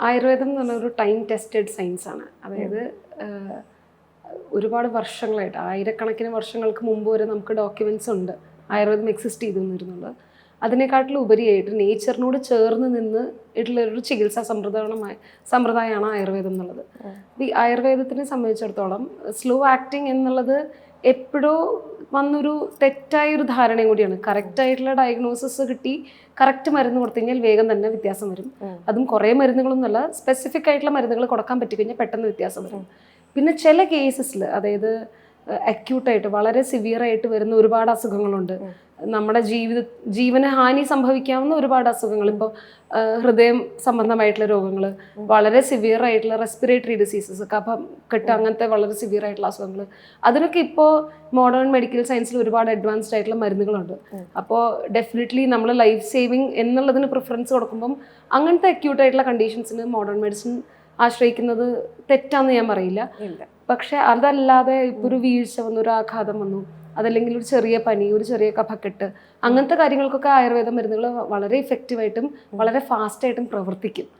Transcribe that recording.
ആയുർവേദം എന്ന് പറഞ്ഞ ഒരു ടൈം ടെസ്റ്റഡ് സയൻസ് ആണ്. അതായത് ഒരുപാട് വർഷങ്ങളായിട്ട് ആയിരക്കണക്കിന് വർഷങ്ങൾക്ക് മുമ്പ് വരെ നമുക്ക് ഡോക്യുമെന്റ്സ് ഉണ്ട്. ആയുർവേദം എക്സിസ്റ്റ് ചെയ്തു നിന്നിരുന്നുണ്ട് അതിനെക്കാട്ടിലും ഉപരിയായിട്ട് നേച്ചറിനോട് ചേർന്ന് നിന്ന് ഇട്ടുള്ള ഒരു ചികിത്സാ സമ്പ്രദായമായ സമ്പ്രദായമാണ് ആയുർവേദം എന്നുള്ളത്. അപ്പൊ ഈ ആയുർവേദത്തിനെ സംബന്ധിച്ചിടത്തോളം സ്ലോ ആക്ടിങ് എന്നുള്ളത് എപ്പോഴോ വന്നൊരു തെറ്റായ ഒരു ധാരണയും കൂടിയാണ്. കറക്റ്റ് ആയിട്ടുള്ള ഡയഗ്നോസിസ് കിട്ടി കറക്റ്റ് മരുന്ന് കൊടുത്തു കഴിഞ്ഞാൽ വേഗം തന്നെ വ്യത്യാസം വരും. അതും കുറേ മരുന്നുകളൊന്നുമല്ല സ്പെസിഫിക് ആയിട്ടുള്ള മരുന്നുകൾ കൊടുക്കാൻ പറ്റിക്കഴിഞ്ഞാൽ പെട്ടെന്ന് വ്യത്യാസം വരും. പിന്നെ ചില കേസസിൽ അതായത് അക്യൂട്ടായിട്ട് വളരെ സിവിയറായിട്ട് വരുന്ന ഒരുപാട് അസുഖങ്ങളുണ്ട്. നമ്മുടെ ജീവിത ജീവന ഹാനി സംഭവിക്കാവുന്ന ഒരുപാട് അസുഖങ്ങൾ. ഇപ്പോൾ ഹൃദയം സംബന്ധമായിട്ടുള്ള രോഗങ്ങൾ വളരെ സിവിയർ ആയിട്ടുള്ള റെസ്പിറേറ്ററി ഡിസീസസ് കഫം കെട്ട് അങ്ങനത്തെ വളരെ സിവിയർ ആയിട്ടുള്ള അസുഖങ്ങൾ. അതിനൊക്കെ ഇപ്പോൾ മോഡേൺ മെഡിക്കൽ സയൻസിൽ ഒരുപാട് അഡ്വാൻസ്ഡ് ആയിട്ടുള്ള മരുന്നുകളുണ്ട്. അപ്പോൾ ഡെഫിനറ്റ്ലി നമ്മൾ ലൈഫ് സേവിങ് എന്നുള്ളതിന് പ്രിഫറൻസ് കൊടുക്കുമ്പം അങ്ങനത്തെ അക്യൂട്ട് ആയിട്ടുള്ള കണ്ടീഷൻസിന് മോഡേൺ മെഡിസിൻ ആശ്രയിക്കുന്നത് തെറ്റാന്ന് ഞാൻ പറയില്ല. പക്ഷെ അതല്ലാതെ ഇപ്പൊ ഒരു വീഴ്ച വന്നു ഒരു ആഘാതം വന്നു അതല്ലെങ്കിൽ ഒരു ചെറിയ പനി ഒരു ചെറിയ കഫക്കെട്ട് അങ്ങനത്തെ കാര്യങ്ങൾക്കൊക്കെ ആയുർവേദ മരുന്നുകൾ വളരെ ഇഫക്റ്റീവായിട്ടും വളരെ ഫാസ്റ്റായിട്ടും പ്രവർത്തിക്കും.